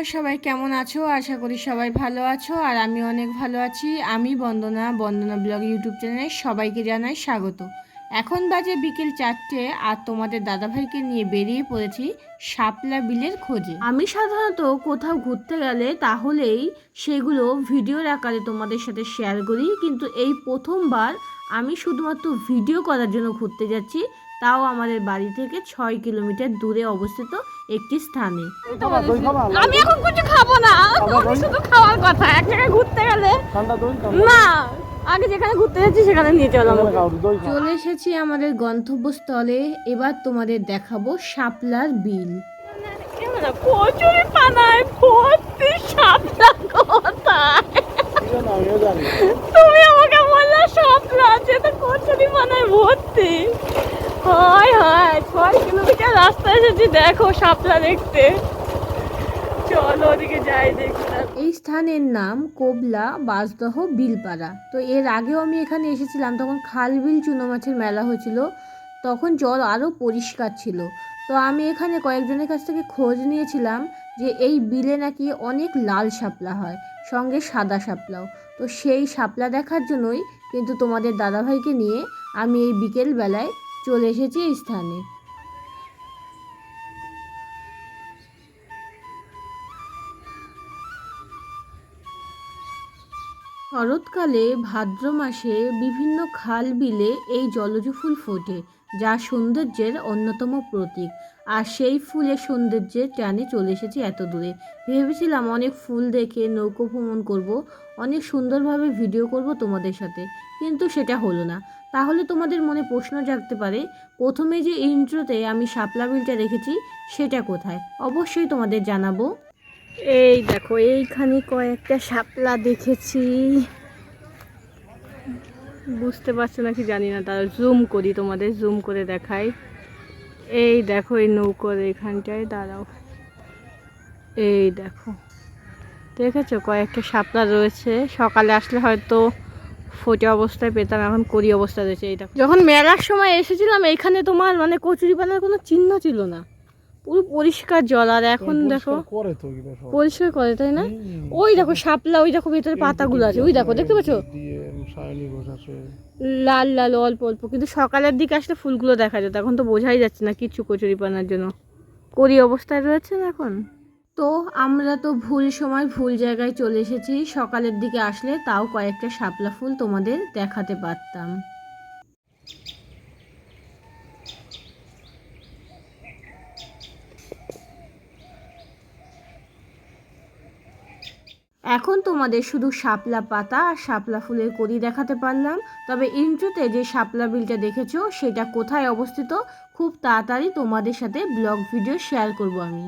কেমন আছো? আশা করি সবাই ভালো আছো আর আমি অনেক ভালো আছি। আমি বন্দনা বন্দনা ব্লগ ইউটিউব চ্যানেলে সবাইকে জানাই স্বাগত। এখন বাজে বিকেল চারটে আর তোমাদের দাদাভাইকে নিয়ে বেরিয়ে পড়েছি শাপলা বিলের খোঁজে। আমি সাধারণত কোথাও ঘুরতে গেলে তাহলেই সেগুলো ভিডিওর আকারে তোমাদের সাথে শেয়ার করি, কিন্তু এই প্রথমবার আমি শুধুমাত্র ভিডিও করার জন্য ঘুরতে যাচ্ছি। তাও আমাদের বাড়ি থেকে ছয় কিলোমিটার দূরে অবস্থিত একটি স্থানে। আমি এখন কিছু খাব না। শুধু খাওয়ার কথা। এক জায়গায় ঘুরতে গেলে না। আগে যেখানে ঘুরতে যাচ্ছি সেখানে নিয়ে চলো চলে এসেছি আমাদের গন্তব্যস্থলে। এবার তোমাদের দেখাবো শাপলার বিল। কচুরি পানায় ভর্তি শাপলা কোথায়? কি জানো আমিও জানি না। তুমি আমাকে বললে শাপলা তো কচুরি পানায় ভর্তি কিলোমিটার রাস্তা এসেছি দেখো শাপলা দেখতে। চলো ওদিকে যাই দেখি। এই স্থানের নাম কোবলা বাসদহ বিলপাড়া। তো এর আগেও আমি এখানে এসেছিলাম, তখন খাল বিল চুনো মাছের মেলা হয়েছিল। তখন জল আরও পরিষ্কার ছিল। তো আমি এখানে কয়েকজনের কাছ থেকে খোঁজ নিয়েছিলাম যে এই বিলে নাকি অনেক লাল শাপলা হয়, সঙ্গে সাদা শাপলাও। তো সেই শাপলা দেখার জন্যই কিন্তু তোমাদের দাদাভাইকে নিয়ে আমি এই বিকেল বেলায় চলে এসেছি এই স্থানে। শরৎকালে ভাদ্র মাসে বিভিন্ন খাল বিলে এই জলজ ফুল ফোটে, যা সৌন্দর্যের অন্যতম প্রতীক। আর সেই ফুলের সৌন্দর্যের টানে চলে এসেছি এত দূরে ভেবেছিলাম অনেক ফুল দেখে নৌকো ভ্রমণ করব, অনেক সুন্দরভাবে ভিডিও করব তোমাদের সাথে, কিন্তু সেটা হলো না। তাহলে তোমাদের মনে প্রশ্ন জাগতে পারে, প্রথমে যে ইন্ট্রোতে আমি শাপলা বিলটা রেখেছি, সেটা কোথায়? অবশ্যই তোমাদের জানাব। এই দেখো, এইখানে কয়েকটা শাপলা দেখেছি। বুঝতে পারছ নাকি? জানি না তারা জুম করি, তোমাদের জুম করে দেখাই। এই দেখো, এই নৌকোর এখানটায়, দাঁড়াও। এই দেখো, দেখেছ? কয়েকটা শাপলা রয়েছে। সকালে আসলে হয়তো ফোটে অবস্থায় পেতাম, এখন করি অবস্থা রয়েছে। এই দেখো, যখন মেলার সময় এসেছিলাম এখানে তোমার মানে কচুরি পানার কোনো চিহ্ন ছিল না। পুরো পরিষ্কার জল আর এখন দেখো পরিষ্কার করে তাই না? ওই দেখো শাপলা ওই দেখো ভেতরে পাতাগুলো আছে ওই দেখো দেখতে পাচ্ছো? লাল লাল অল্প অল্প কিন্তু সকালের দিকে আসলে ফুলগুলো দেখা যেত এখন তো বোঝাই যাচ্ছে না কিচ্ছু কচুরি পানার জন্য। করি অবস্থায় রয়েছে না এখন? তো আমরা তো ভুল সময় ভুল জায়গায় চলে এসেছি সকালের দিকে আসলে তাও কয়েকটা শাপলা ফুল তোমাদের দেখাতে পারতাম। এখন তোমাদের শুধু শাপলা পাতা আর শাপলা ফুলের কড়ি দেখাতে পারলাম। তবে ইন্ট্রোতে যে শাপলা বিলটা দেখেছ, সেটা কোথায় অবস্থিত, খুব তাড়াতাড়ি তোমাদের সাথে ব্লগ ভিডিও শেয়ার করব আমি।